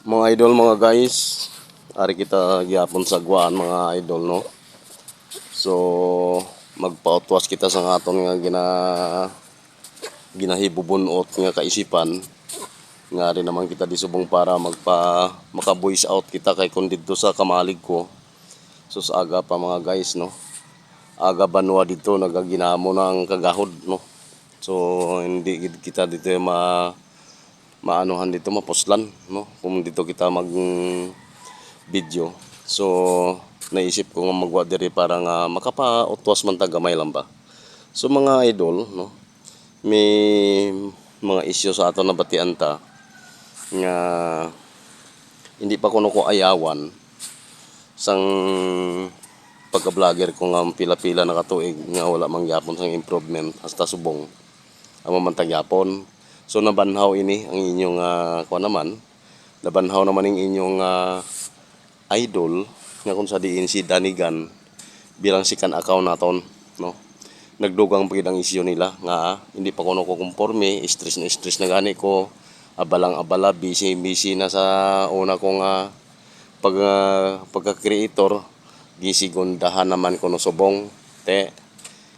Mga idol, mga guys, ari kita gyapon sa guan mga idol no. So magpautwas kita sa aton nga gina ginahibubunot nga kaisipan nga rin naman kita disubong para magpa maka voice out kita kay kun didto sa kamalig ko. So sa aga pa mga guys no. Aga banwa dito nagaginamo ng kagahod no. So hindi kita dito ma maanuhan dito mapuslan no? Kung dito kita mag video. So naisip ko nga magwa diri para nga makapautwas man tagamay lang ba. So mga idol no? May mga isyu sa ato na batian ta nga hindi pa kuno ko ayawan. Sang pagka-vlogger ko nga pila-pila na katuig nga wala man gyapon sang improvement. Hasta subong. Amo man tagyapon So nabanhaw ini ang inyong uh, kuha naman. Nabanhaw naman ang inyong ah, idol nga kung sa diin si Danigan bilang sikan account naton no. Nagdugang pagid ang isyu nila nga ah, hindi pa kuno ko kumporme, stress na stress na gani ko. Abalang abala, busy busy na sa una kong uh, pag uh, pagka-creator gisigundahan naman ko no subong te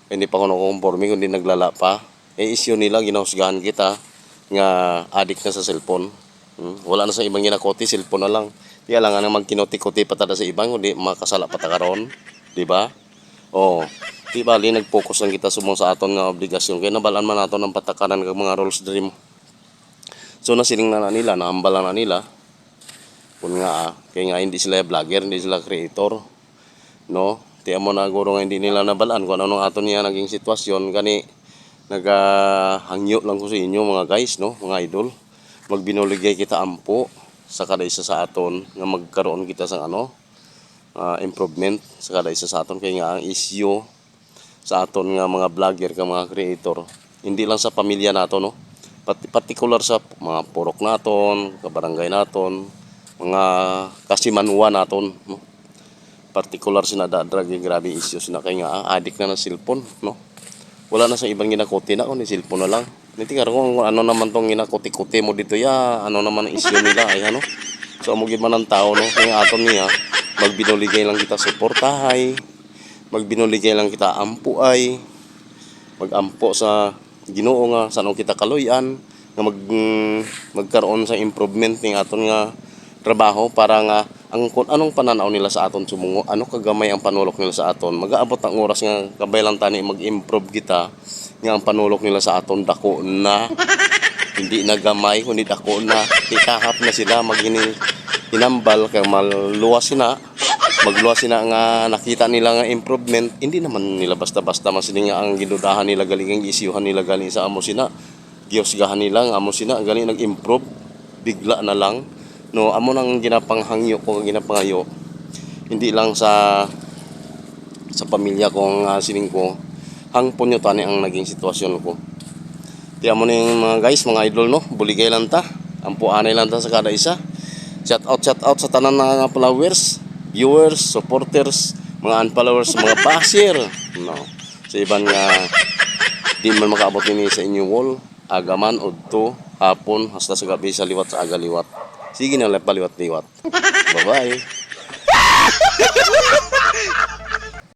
hindi pa kuno ko kumporme kundi naglala pa eh isyu nila ginahusgahan kita nga addict na sa cellphone. Hmm? Wala na sa ibang ginakoti, cellphone na lang. Di lang nga magkinuti-kuti pa tada sa ibang, kundi makasala pa karon, di ba? Oh, di bali nag-focus lang kita sumong sa aton nga obligasyon kay nabalan man nato ng patakaran kag mga rules dream. So nasiling na, na nila, naambalan na nila. Kun nga kay nga hindi sila vlogger, hindi sila creator. No? Tiyan mo na guro nga hindi nila nabalaan kung ano aton niya naging sitwasyon kani nagahangyo lang ko sa inyo mga guys no? Mga idol. Magbinuligay kita ampo sa kada isa sa aton nga magkaroon kita sa ano ah, improvement sa kada isa sa aton. Kay nga ang issue sa aton nga mga vlogger ka mga creator hindi lang sa pamilya nato no? Pati, particular sa mga purok naton kabarangay naton mga kasimanwa naton no? Particular sinadadrag yung grabe issues na kay nga addict na ng cellphone no wala na sa ibang ginakuti na kundi cellphone na lang. Niti nga kung ano naman tong ginakuti-kuti mo dito ya ano naman ang issue nila ay ano? So amo gid man ang tao no? Kaya aton niya magbinuligay lang kita suportahay magbinuligay lang kita ampo ay magampo sa Ginoo nga sa anong kita kaluyan nga mag magkaroon sa improvement ning aton nga trabaho para nga ang kung anong pananaw nila sa aton sumungo ano kagamay ang panulok nila sa aton? Magaabot ang oras nga kabay tani mag-improve kita nga ang panulok nila sa aton dako na. Hindi na gamay kundi dako na. Ikahap na sila maghini hinambal kay maluwas sina. Magluwas sina nga nakita nila nga improvement. Hindi naman nila basta-basta man sila nga ang gidudahan nila galing ang isyuhan nila galing sa amo sina. Giyosgahan nila nga amo sina galing nag-improve. Bigla na lang no amo nang ginapanghangyo ko ginapangayo. Hindi lang sa sa pamilya ko ang uh, sining ko. Hangpon nyo tani ang naging sitwasyon ko. Tiyan mo na yung mga guys mga idol no? Buligay lang ta. Ang puanay lang ta sa kada isa. Shout out shout out sa tanan ng followers viewers supporters mga unfollowers mga basher. No. Sa ibang nga di man makaabot ni sa inyong wall. Agaman udto hapon hasta sa gabi sa liwat sa aga liwat Sige na, paliwat-liwat. Bye-bye.